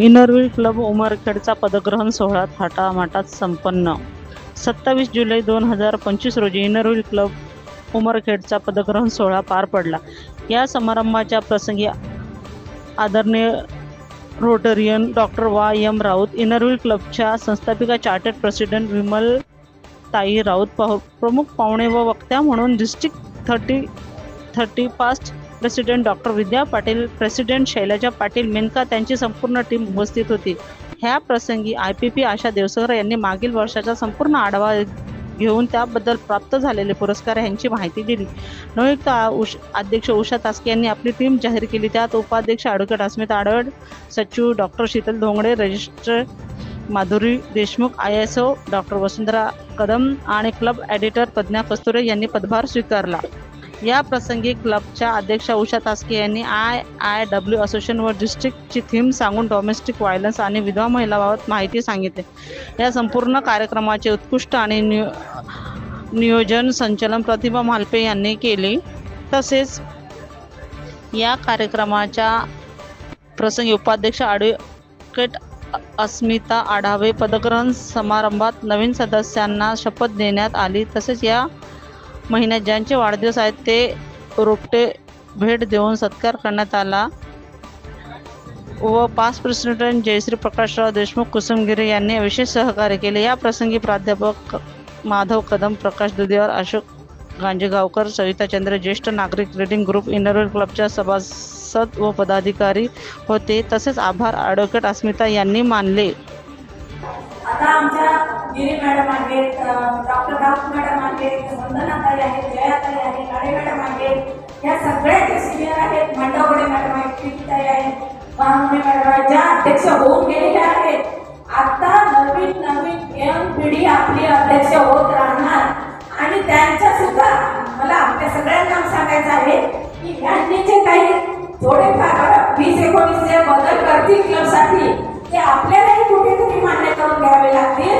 Inner Wheel club उमरखेडचा पदग्रहण सोहळा थाटामाटात संपन्न. सत्तावीस जुलै दोन हजार पंचवीस रोजी इनरव्हील क्लब उमरखेडचा पदग्रहण सोहळा पार पडला. या समारंभाच्या प्रसंगी आदरणीय रोटरियन डॉक्टर वा एम राऊत इनरव्हील क्लबच्या संस्थापिका चार्टर्ड प्रेसिडेंट विमल ताई राऊत पाहु प्रमुख पाहुणे व वक्त्या म्हणून district thirty thirty past president doctor Vidya Patil president Shailaja Patil Menaka त्यांची संपूर्ण टीम उपस्थित होती. ह्या प्रसंगी I P P Asha Devaskar यांनी मागील वर्षाचा संपूर्ण आढावा घेऊन त्याबद्दल प्राप्त झालेले पुरस्कार यांची माहिती दिली. नवयुक्त आ- उष अध्यक्ष उषा तास्के यांनी आपली टीम जाहीर केली. त्यात उपाध्यक्ष ॲडव्होकेट अस्मिता आडवड सचिव doctor Shital Dhongade register Madhuri Deshmukh I S O doctor Vasundhara Kadam आणि क्लब ॲडिटर प्रज्ञा कस्तुरे यांनी पदभार स्वीकारला. या प्रसंगी क्लबच्या अध्यक्षा उषा तास्के यांनी आय आय डब्ल्यू असोसिएशन डिस्ट्रिक्टची थीम सांगून डोमेस्टिक व्हायलन्स आणि विधवा महिलाबाबत माहिती सांगितली. या संपूर्ण कार्यक्रमाचे उत्कृष्ट आणि नियो नियोजन संचलन प्रतिभा म्हालपे यांनी केले. तसेच या कार्यक्रमाच्या प्रसंगी उपाध्यक्ष ॲडव्होकेट अस्मिता आढावे पदग्रहण समारंभात नवीन सदस्यांना शपथ देण्यात आली. तसेच या महिन्यात ज्यांचे वाढदिवस आहेत ते रोपटे भेट देऊन सत्कार करण्यात आला. व पाच प्रेसिडेंट जयश्री प्रकाशराव देशमुख कुसुमगिरी यांनी विशेष सहकार्य केले. या प्रसंगी प्राध्यापक माधव कदम प्रकाश दुधेवर अशोक गांजेगावकर सविता चंद्र ज्येष्ठ नागरिक रीडिंग ग्रुप इनरवेल क्लबच्या सभासद व पदाधिकारी होते. तसेच आभार ॲडव्होकेट अस्मिता यांनी मानले. आता आमच्या गिरी मॅडम आहेत डॉक्टर राऊत मॅडम आहेत वंदनाताई आहेत जयाताई आहेत काळे मॅडम आहेत या सगळ्या जे सिनियर आहेत. मंडावडे मॅडम आहेत प्रीताई आहेत बांगडे मॅडम आहेत ज्या अध्यक्ष होऊन गेलेल्या आहेत. आता नवीन नवीन यंग पिढी आपली अध्यक्ष होत राहणार. आणि त्यांच्या सुद्धा मला आपल्या सगळ्यांना सांगायचं आहे की ह्यांनी जे काही थोडेफार वीस एकोणीस जे बदल करतील क्लबसाठी ते आपल्यालाही कुठेतरी मान्य करून घ्यावे लागतील.